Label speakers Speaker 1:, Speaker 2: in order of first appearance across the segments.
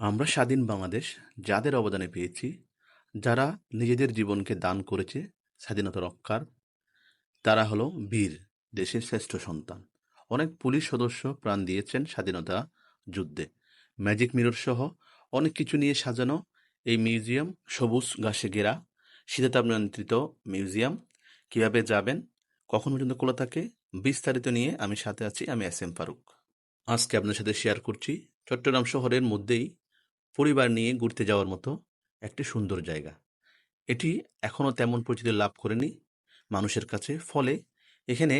Speaker 1: আমরা স্বাধীন বাংলাদেশ যাদের অবদানে পেয়েছি, যারা নিজেদের জীবনকে দান করেছে স্বাধীনতা রক্ষার, তারা হলো বীর, দেশের শ্রেষ্ঠ সন্তান। অনেক পুলিশ সদস্য প্রাণ দিয়েছেন স্বাধীনতা যুদ্ধে। ম্যাজিক মিরর সহ অনেক কিছু নিয়ে সাজানো এই মিউজিয়াম সবুজ ঘাসে ঘেরা শীতাতাপ নিয়ন্ত্রিত মিউজিয়াম কীভাবে যাবেন কখন পর্যন্ত খোলা থাকে বিস্তারিত নিয়ে আমি সাথে আছি আমি এস এম ফারুক আজকে আপনার সাথে শেয়ার করছি চট্টগ্রাম শহরের মধ্যেই পরিবার নিয়ে ঘুরতে যাওয়ার মতো একটি সুন্দর জায়গা। এটি এখনও তেমন পরিচিতি লাভ করেনি মানুষের কাছে, ফলে এখানে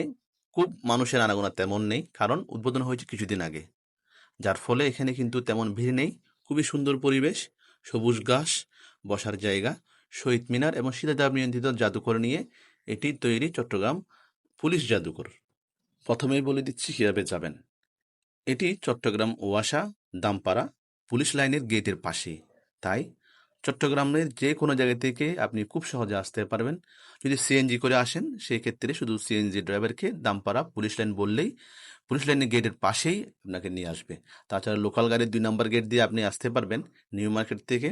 Speaker 1: খুব মানুষের আনাগোনা তেমন নেই, কারণ উদ্বোধন হয়েছে কিছুদিন আগে। যার ফলে এখানে কিন্তু তেমন ভিড় নেই, খুবই সুন্দর পরিবেশ, সবুজ ঘাস, বসার জায়গা, শহীদ মিনার এবং শীতাতাপ নিয়ন্ত্রিত জাদুঘর নিয়ে এটি তৈরি চট্টগ্রাম পুলিশ জাদুঘর। প্রথমেই বলে দিচ্ছি কীভাবে যাবেন। এটি চট্টগ্রাম ওয়াসা, দামপাড়া পুলিশ লাইনের গেটের পাশেই তাই চট্টগ্রামের যে কোনো জায়গা থেকে আপনি খুব সহজে আসতে পারবেন। যদি সিএনজি করে আসেন সেই ক্ষেত্রে শুধু সিএনজি ড্রাইভারকে দামপাড়া পুলিশ লাইন বললেই পুলিশ লাইনের গেটের পাশেই আপনাকে নিয়ে আসবে। তাছাড়া লোকাল গাড়ির দুই নম্বর গেট দিয়ে আপনি আসতে পারবেন নিউ মার্কেট থেকে,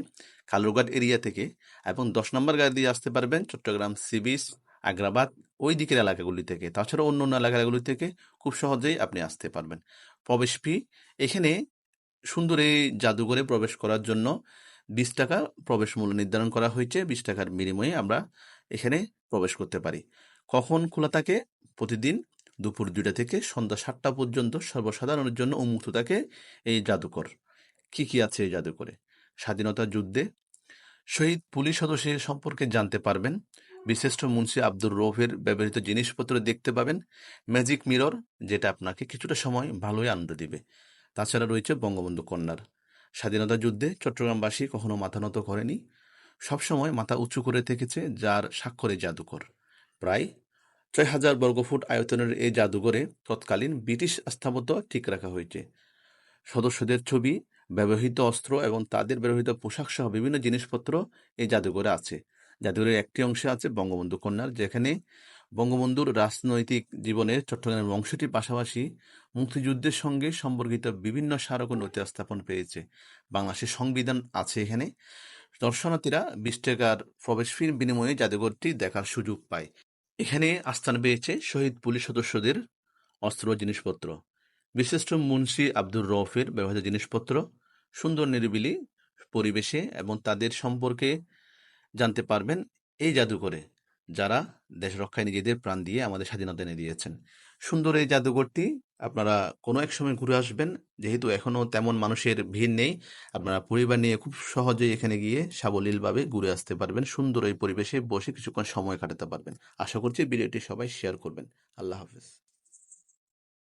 Speaker 1: কালুরঘাট এরিয়া থেকে এবং দশ নম্বর গাড়ি দিয়ে আসতে পারবেন চট্টগ্রাম সি বিচ আগ্রাবাদ, ওই দিকের এলাকাগুলি থেকে। তাছাড়া অন্য অন্য এলাকাগুলি থেকে খুব সহজেই আপনি আসতে পারবেন। প্রবেশ ফি এখানে সুন্দর এই জাদুঘরে প্রবেশ করার জন্য বিশ টাকা প্রবেশ মূল্য নির্ধারণ করা হয়েছে। বিশ টাকার বিনিময়ে আমরা এখানে প্রবেশ করতে পারি। কখন খোলা থাকে? প্রতিদিন দুপুর দুইটা থেকে সন্ধ্যা সাতটা পর্যন্ত সর্বসাধারণের জন্য উন্মুক্ত থাকে এই জাদুঘর। কি কি আছে এই জাদুঘরে? স্বাধীনতা যুদ্ধে শহীদ পুলিশ সদস্যের সম্পর্কে জানতে পারবেন। বিশিষ্ট মুন্সি আব্দুর রৌফের ব্যবহৃত জিনিসপত্র দেখতে পাবেন। ম্যাজিক মিরর যেটা আপনাকে কিছুটা সময় ভালোই আনন্দ দিবে। তাছাড়া রয়েছে বঙ্গবন্ধু কন্যার। স্বাধীনতা যুদ্ধে চট্টগ্রামবাসী কখনো মাথা নত করেনি। সবসময় মাথা উঁচু করে থেকেছে যার স্বাক্ষরে জাদুঘর প্রায় ছয় হাজার বর্গফুট আয়তনের এই জাদুঘরে তৎকালীন ব্রিটিশ স্থাপত্য ঠিক রাখা হয়েছে। সদস্যদের ছবি, ব্যবহৃত অস্ত্র এবং তাদের ব্যবহৃত পোশাক সহ বিভিন্ন জিনিসপত্র এই জাদুঘরে আছে। জাদুঘরের একটি অংশে আছে বঙ্গবন্ধু কন্যার, যেখানে বঙ্গবন্ধুর রাজনৈতিক জীবনের চট্টগ্রামের অংশটির পাশাপাশি মুক্তিযুদ্ধের সঙ্গে সম্পর্কিত বিভিন্ন স্মারক ও নথি স্থাপন পেয়েছে। বাংলাদেশের সংবিধান আছে এখানে। দর্শনার্থীরা বিশ টাকার প্রবেশ ফির বিনিময়ে জাদুঘরটি দেখার সুযোগ পায়। এখানে আস্থান পেয়েছে শহীদ পুলিশ সদস্যদের অস্ত্র জিনিসপত্র। বিশিষ্ট মুন্সি আব্দুর রফের ব্যবহৃত জিনিসপত্র সুন্দর নিরিবিলি পরিবেশে এবং তাদের সম্পর্কে জানতে পারবেন এই জাদুঘরে। যারা দেশ রক্ষায় নিজেদের প্রাণ দিয়ে আমাদের স্বাধীনতা এনে দিয়েছেন। সুন্দর এই জাদুঘরটি, আপনারা কোনো এক সময় ঘুরে আসবেন, যেহেতু এখনও তেমন মানুষের ভিড় নেই। আপনারা পরিবার নিয়ে খুব সহজেই এখানে গিয়ে সাবলীলভাবে ঘুরে আসতে পারবেন, সুন্দর এই পরিবেশে বসে কিছুক্ষণ সময় কাটাতে পারবেন। আশা করছি ভিডিওটি সবাই শেয়ার করবেন। আল্লাহ হাফিজ।